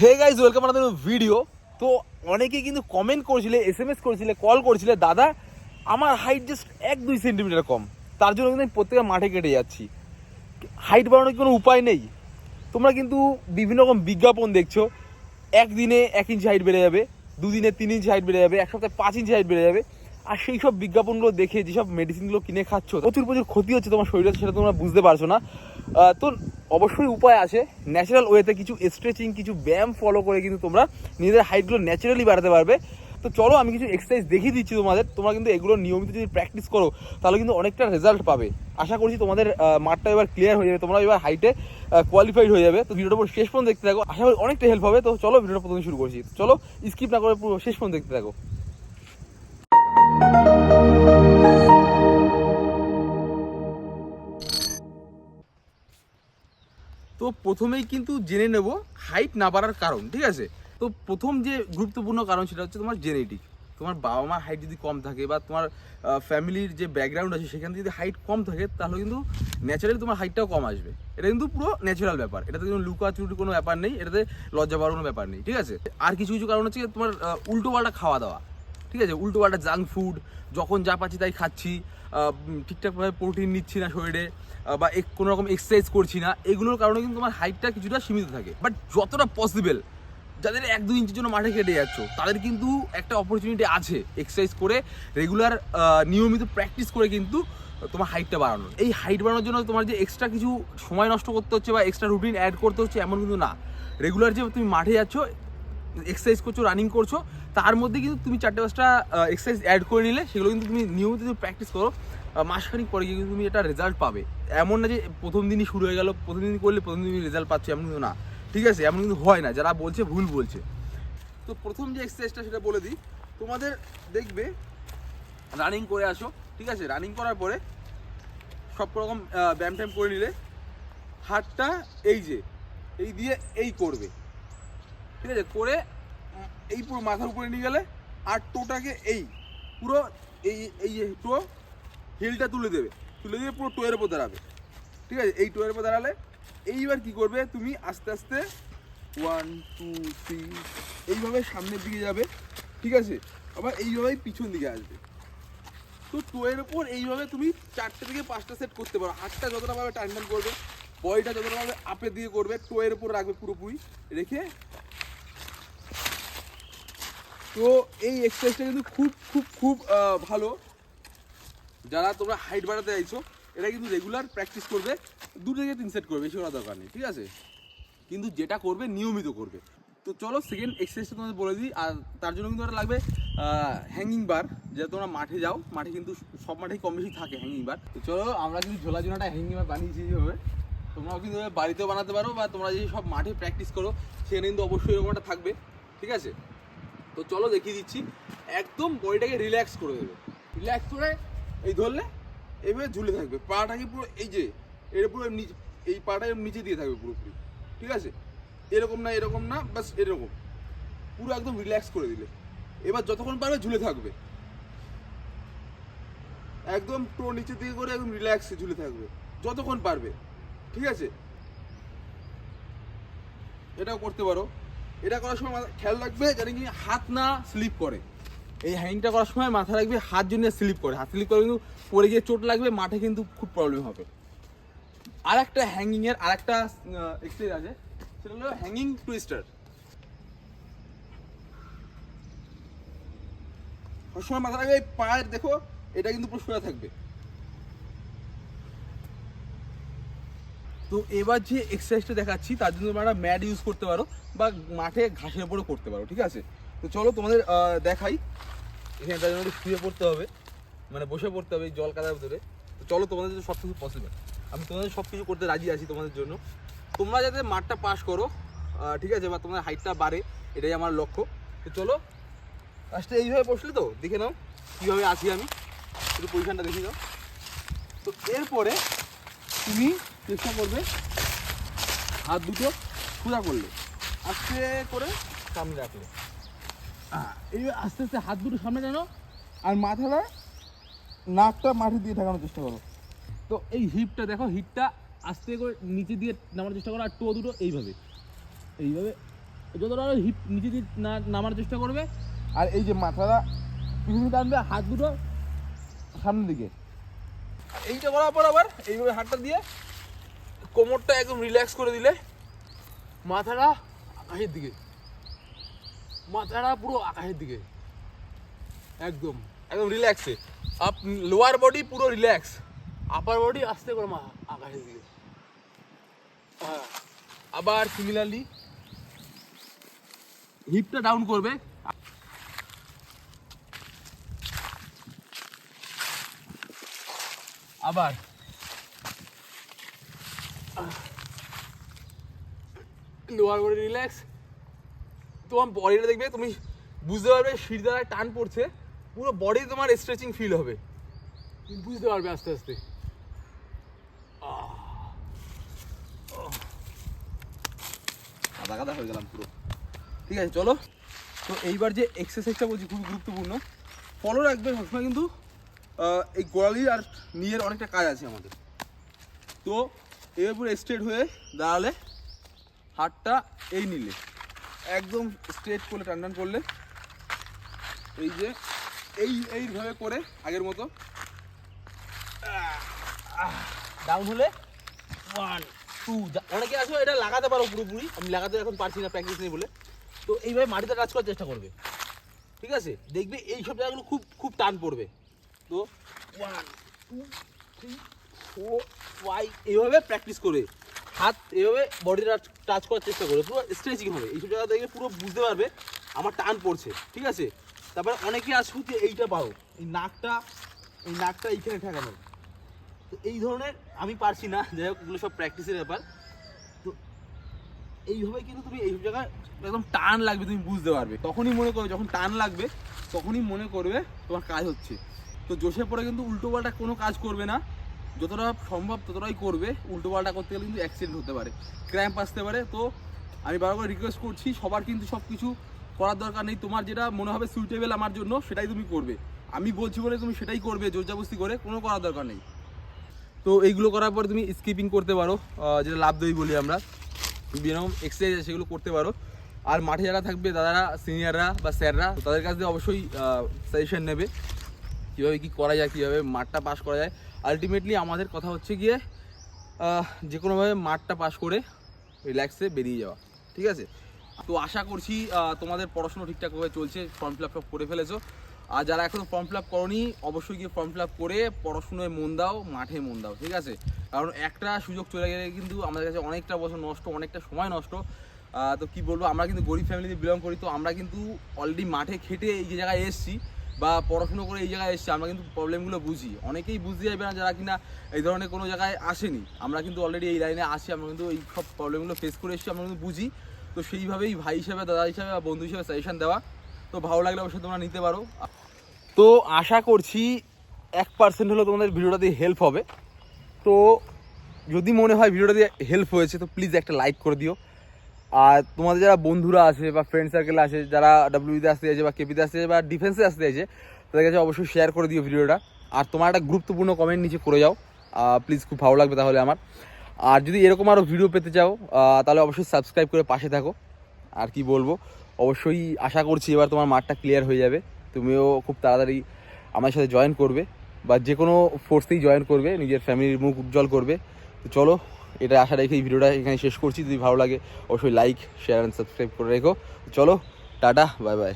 হে guys welcome আমাদের video তো অনেকে কিন্তু কমেন্ট করেছিলে এস এম এস করেছিলে কল করেছিলে, দাদা, আমার হাইট জাস্ট এক দুই সেন্টিমিটার কম। তার জন্য কিন্তু আমি প্রত্যেকটা মাঠে কেটে যাচ্ছি। হাইট বাড়ানোর কোনো উপায় নেই? তোমরা কিন্তু বিভিন্ন রকম বিজ্ঞাপন দেখছ। একদিনে এক ইঞ্চি হাইট বেড়ে যাবে, দুদিনে তিন ইঞ্চি হাইট বেড়ে যাবে, এক সপ্তাহে পাঁচ ইঞ্চি হাইট বেড়ে যাবে। আর সেই সব বিজ্ঞাপনগুলো দেখে যেসব মেডিসিনগুলো কিনে খাচ্ছ, প্রচুর প্রচুর ক্ষতি হচ্ছে তোমার শরীরে, সেটা তোমরা বুঝতে পারছ না। তো অবশ্যই উপায় আছে। ন্যাচারাল ওয়েতে কিছু স্ট্রেচিং কিছু ব্যায়াম ফলো করে কিন্তু তোমরা নিজেদের হাইটগুলো ন্যাচারালি বাড়াতে পারবে। তো চলো, আমি কিছু এক্সারসাইজ দেখিয়ে দিচ্ছি তোমাদের। তোমরা কিন্তু এগুলো নিয়মিত যদি প্র্যাকটিস করো, তাহলে কিন্তু অনেকটা রেজাল্ট পাবে। আশা করছি তোমাদের মাঠটা এবার ক্লিয়ার হয়ে যাবে। তোমরা এবার হাইটে কোয়ালিফাইড হয়ে যাবে। তো ভিডিওটা পুরো শেষ পর্যন্ত দেখতে থাকো। আশা করি অনেকটা হেল্প হবে। তো চলো, ভিডিওটা প্রথমে শুরু করছি। চলো স্কিপ না করে পুরো শেষ পর্যন্ত দেখতে থাকো। তো প্রথমেই কিন্তু জেনে নেব হাইট না বাড়ার কারণ, ঠিক আছে? তো প্রথম যে গুরুত্বপূর্ণ কারণ সেটা হচ্ছে তোমার জেনেটিক তোমার বাবা মার হাইট যদি কম থাকে বা তোমার ফ্যামিলির যে ব্যাকগ্রাউন্ড আছে সেখান যদি হাইট কম থাকে, তাহলে কিন্তু ন্যাচারালি তোমার হাইটটাও কম আসবে। এটা কিন্তু পুরো ন্যাচারাল ব্যাপার। এটাতে কোনো লুকাচুরি কোনো ব্যাপার নেই, এটাতে লজ্জা পাওয়ার কোনো ব্যাপার নেই, ঠিক আছে? আর কিছু কিছু কারণ হচ্ছে তোমার উল্টো পাল্টা খাওয়া দাওয়া, ঠিক আছে? উল্টো পাল্টা জাঙ্ক ফুড যখন যা পাচ্ছি তাই খাচ্ছি। ঠিকঠাকভাবে প্রোটিন নিচ্ছি না শরীরে বা কোনো রকম এক্সারসাইজ করছি না, এগুলোর কারণে কিন্তু তোমার হাইটটা কিছুটা সীমিত থাকে। বাট যতটা পসিবল যাদের এক দুই ইঞ্চির জন্য মাঠে কেটে যাচ্ছ, তাদের কিন্তু একটা অপরচুনিটি আছে এক্সারসাইজ করে রেগুলার নিয়মিত প্র্যাকটিস করে কিন্তু তোমার হাইটটা বাড়ানোর। এই হাইট বাড়ানোর জন্য তোমার যে এক্সট্রা কিছু সময় নষ্ট করতে হচ্ছে বা এক্সট্রা রুটিন অ্যাড করতে হচ্ছে, এমন কিন্তু না। রেগুলার যে তুমি মাঠে যাচ্ছ এক্সারসাইজ করছ রানিং করছ, তার মধ্যে কিন্তু তুমি চারটে পাঁচটা এক্সারসাইজ অ্যাড করে নিলে, সেগুলো কিন্তু তুমি নিয়মিত যদি প্র্যাকটিস করো মাসখানিক পরে গিয়ে কিন্তু তুমি এটা রেজাল্ট পাবে। এমন না যে প্রথম দিনই শুরু হয়ে গেল, প্রথম দিন করলে প্রথম দিনই রেজাল্ট পাচ্ছ, এমন কিন্তু না। ঠিক আছে, এমন কিন্তু হয় না, যারা বলছে ভুল বলছে। তো প্রথম যে এক্সারসাইজটা সেটা বলে দিই, তোমাদের দেখবে রানিং করে আসো, ঠিক আছে রানিং করার পরে সব রকম ব্যায়াম ট্যায়াম করে নিলে, হাতটা এই যে, এই দিয়ে এই করবে। ঠিক আছে? করে এই পুরো মাথার উপরে নিয়ে গেলে আর টোটাকে এই পুরো এই এই টো হিলটা তুলে দেবে। তুলে দিয়ে পুরো টোয়ের উপর দাঁড়াবে। ঠিক আছে? এই টোয়ের উপর দাঁড়ালে এইবার কি করবে? তুমি আস্তে আস্তে ওয়ান টু থ্রি এইভাবে সামনের দিকে যাবে। ঠিক আছে? আবার এইভাবেই পিছন দিকে আসবে। তো টোয়ের উপর এইভাবে তুমি চারটে থেকে পাঁচটা সেট করতে পারো। হাতটা যতটা ভাবে টান টান করবে। বডিটা যতটা ভাবে আপের দিকে করবে। টোয়ের উপর রাখবে পুরোপুরি। রেখে তো এই এক্সারসাইজটা কিন্তু খুব খুব খুব ভালো। যারা তোমরা হাইট বাড়াতে চাইছো এটা কিন্তু রেগুলার প্র্যাকটিস করবে, দু থেকে তিন সেট করবে, বেশি করা দরকার নেই, ঠিক আছে? কিন্তু যেটা করবে, নিয়মিত করবে। তো চলো সেকেন্ড এক্সারসাইজটা তোমাদের বলে দিই, আর তার জন্য কিন্তু ওটা লাগবে হ্যাঙ্গিং বার যেটা তোমরা মাঠে যাও, মাঠে কিন্তু সব মাঠেই কম বেশি থাকে হ্যাঙ্গিং বার তো চলো, আমরা কিন্তু ঝোলা জোনাটা হ্যাঙ্গিং বার বানিয়েছি যেভাবে তোমরাও কিন্তু বাড়িতেও বানাতে পারো, বা তোমরা যদি সব মাঠে প্র্যাকটিস করো, সেখানে কিন্তু অবশ্যই এরকম একটা থাকবে, ঠিক আছে? তো চলো দেখিয়ে দিচ্ছি। একদম বডিটাকে রিল্যাক্স করে দেবে। রিল্যাক্স করে এই ধরলে এইভাবে ঝুলে থাকবে। পাটাকে পুরো এই যে, এর পুরো নিচে, এই পাটা নিচে দিয়ে থাকবে পুরোপুরি। ঠিক আছে? এরকম না এরকম না বাস এরকম। পুরো একদম রিল্যাক্স করে দিলে। এবার যতক্ষণ পারবে ঝুলে থাকবে। একদম পুরো নিচে দিকে করে একদম রিল্যাক্সে ঝুলে থাকবে। যতক্ষণ পারবে। ঠিক আছে? এটাও করতে পারো। এটা করার সময় খেয়াল রাখবে যেন কি হাত না স্লিপ করে। এই হ্যাংটা করার সময় মাথা রাখবে, হাত জন্য স্লিপ করে। হাত স্লিপ করে কিন্তু পড়ে গিয়ে চোট লাগবে, মাঠে কিন্তু খুব প্রবলেম হবে। আর একটা হ্যাঙ্গিং এর আর একটা এক্সারসাইজ আছে। সেটা হলো হ্যাঙ্গিং টুইস্টার সবসময় মাথা রাখবে, এই পায়ের, দেখো, এটা কিন্তু পুরো সোজা থাকবে। তো এবার যে এক্সারসাইজটা দেখাচ্ছি, তার জন্য তোমরা ম্যাট ইউজ করতে পারো বা মাঠে ঘাসের উপরে করতে পারো, ঠিক আছে? তো চলো তোমাদের দেখাই। এখানে তার জন্য শুয়ে পড়তে হবে মানে বসে পড়তে হবে জল কাদার ভিতরে। তো চলো তোমাদের জন্য সব কিছু পসিবল আমি তোমাদের সব কিছু করতে রাজি আছি তোমাদের জন্য। তোমরা যাতে মাঠটা পাস করো ঠিক আছে, বা তোমাদের হাইটটা বাড়ে, এটাই আমার লক্ষ্য। তো চলো ফার্স্টে এইভাবে বসলে তো, দেখে নাও কীভাবে আছি আমি। একটু পজিশনটা দেখে নাও। তো এরপরে তুমি চেষ্টা করবে হাত দুটো সোজা করলে। আস্তে করে সামনে রাখলে। এই আস্তে আস্তে হাত দুটো সামনে টানো আর মাথাটা নাকটা মাটি দিয়ে ঠেকানোর চেষ্টা করো। তো এই হিপটা দেখো, হিপটা আস্তে করে নিচে দিয়ে নামার চেষ্টা করো আর টো দুটো এইভাবে। এইভাবে যতটা হিপ নিচে দিয়ে না নামার চেষ্টা করবে। আর এই যে মাথাটা পিছনে টানবে, হাত দুটো সামনের দিকে। এইটা করার পর আবার এইভাবে হাতটা দিয়ে কোমরটা একদম রিল্যাক্স করে দিলে মাথাটা আকাশের দিকে। মাথাটা পুরো আকাশের দিকে। একদম একদম রিল্যাক্সে আপ লোয়ার বডি পুরো রিল্যাক্স আপার বডি আস্তে করে মা, আকাশের দিকে। হ্যাঁ। আবার সিমিলারলি হিপটা ডাউন করবে। আবার। লোয়ার বডি রিল্যাক্স তোমার বডিটা দেখবে তুমি বুঝতে পারবে সিঁড়ি দ্বারা টান পড়ছে পুরো বডি তোমার স্ট্রেচিং ফিল হবে। তুমি বুঝতে পারবে আস্তে আস্তে। আধা গাদা হয়ে গেলাম পুরো। ঠিক আছে চলো। তো এইবার যে এক্সারসাইজটা বলছি খুবই গুরুত্বপূর্ণ। ফলো রাখবে সবসময় কিন্তু এই গোড়ালি আর নিয়ের অনেকটা কাজ আছে আমাদের। তো এবার স্ট্রেট হয়ে দাঁড়ালে হাতটা এই নিলে। একদম স্ট্রেট করলে টান টান করলে এই যে এই এইভাবে করে আগের মতো। ডাউন হলে ওয়ান টু অনেকে আছে এটা লাগাতে পারো পুরোপুরি, আমি লাগাতে এখন পারছি না প্র্যাকটিস নেই বলে। তো এইভাবে মাটিতে টাচ করার চেষ্টা করবে। ঠিক আছে? দেখবে এই সব জায়গাগুলো খুব খুব টান পড়বে। তো one two three four five এইভাবে প্র্যাকটিস করে হাত এইভাবে বডিটা টাচ করার চেষ্টা করে পুরো স্ট্রেচিং হবে। এইসব জায়গা দেখবে পুরো বুঝতে পারবে আমার টান পড়ছে ঠিক আছে? তারপরে অনেকে আসবে যে এইটা পারো এই নাকটা এই নাকটা এইখানে ঠেকানো। তো এই ধরনের আমি পারছি না যাই হোক এগুলো সব প্র্যাকটিসের ব্যাপার। তো এইভাবে কিন্তু তুমি এইসব জায়গায় একদম টান লাগবে তুমি বুঝতে পারবে। তখনই মনে করবে যখন টান লাগবে তখনই মনে করবে তোমার কাজ হচ্ছে। তো জোশে পরে কিন্তু উল্টো পাল্টা কোনো কাজ করবে না। যতটা সম্ভব ততটাই করবে। উল্টো পাল্টা করতে গেলে কিন্তু অ্যাক্সিডেন্ট হতে পারে। ক্র্যাম্প আসতে পারে। তো আমি বারবার রিকোয়েস্ট করছি, সবার কিন্তু সব কিছু করার দরকার নেই। তোমার যেটা মনে হবে সুইটেবল আমার জন্য, সেটাই তুমি করবে। আমি বলছি বলে তুমি সেটাই করবে, জোরজাবস্তি করে, কোনো করার দরকার নেই। তো এইগুলো করার পর তুমি স্কিপিং করতে পারো। যেটা লাভ দই বলি আমরা। যেরকম এক্সারসাইজ সেগুলো করতে পারো। আর মাঠে যারা থাকবে, দাদারা সিনিয়ররা বা স্যাররা, তাদের কাছ থেকে অবশ্যই সাজেশন নেবে। কীভাবে কী করা যায়, কীভাবে মাঠটা পাস করা যায়। আলটিমেটলি আমাদের কথা হচ্ছে গিয়ে যে কোনোভাবে মাঠটা পাস করে রিল্যাক্সে বেরিয়ে যাওয়া, ঠিক আছে? তো আশা করছি তোমাদের পড়াশুনো ঠিকঠাকভাবে চলছে ফর্ম ফিল আপ করে ফেলেছো। আর যারা এখনও ফর্ম ফিল আপ করনি, অবশ্যই গিয়ে ফর্ম ফিল আপ করে পড়াশুনোয় মন দাও, মাঠে মন দাও, ঠিক আছে? কারণ একটা সুযোগ চলে গেলে কিন্তু আমাদের কাছে অনেকটা বছর নষ্ট, অনেকটা সময় নষ্ট। তো কি বলব, আমরা কিন্তু গরিব ফ্যামিলিতে বিলং করি, তো আমরা কিন্তু অলরেডি মাঠে খেটে এই যে জায়গায় এসেছি। বা পড়াশুনো করে এই জায়গায় এসেছি, আমরা কিন্তু প্রবলেমগুলো বুঝি। অনেকেই বুঝতে যাবে না যারা কিনা এই ধরনের কোনো জায়গায় আসেনি। আমরা কিন্তু অলরেডি এই লাইনে আসি আমরা কিন্তু এই সব প্রবলেমগুলো ফেস করে এসেছি, আমরা কিন্তু বুঝি। তো সেইভাবেই ভাই হিসাবে, দাদা হিসাবে বা বন্ধু হিসাবে সাজেশান দেওয়া। তো ভালো লাগলে অবশ্যই তোমরা নিতে পারো। তো আশা করছি এক পার্সেন্ট হলেও তোমাদের ভিডিওটা দিয়ে হেল্প হবে। তো যদি মনে হয় ভিডিওটা দিয়ে হেল্প হয়েছে, তো প্লিজ একটা লাইক করে দিও। আর তোমাদের যারা বন্ধুরা আছে বা ফ্রেন্ড সার্কেল আছে, যারা ডাব্লিউতে আসতে চাইছে বা কেপিতে আসতে বা ডিফেন্সে আসতে চাইছে, তাদের কাছে অবশ্যই শেয়ার করে দিও ভিডিওটা। আর তোমার একটা গুরুত্বপূর্ণ কমেন্ট নিচে করে যাও। প্লিজ খুব ভালো লাগবে তাহলে আমার। আর যদি এরকম আরও ভিডিও পেতে চাও তাহলে অবশ্যই সাবস্ক্রাইব করে পাশে থাকো। আর কি বলব? অবশ্যই আশা করছি এবার তোমার মাঠটা ক্লিয়ার হয়ে যাবে। তুমিও খুব তাড়াতাড়ি আমার সাথে জয়েন করবে বা যে কোনো ফোর্সেই জয়েন করবে, নিজের ফ্যামিলির মুখ উজ্জ্বল করবে। তো চলো এটা আশা রেখে এই ভিডিওটা এখানে শেষ করছি। যদি ভালো লাগে, অবশ্যই লাইক শেয়ার অ্যান্ড সাবস্ক্রাইব করে রেখো। চলো, টাটা বাই বাই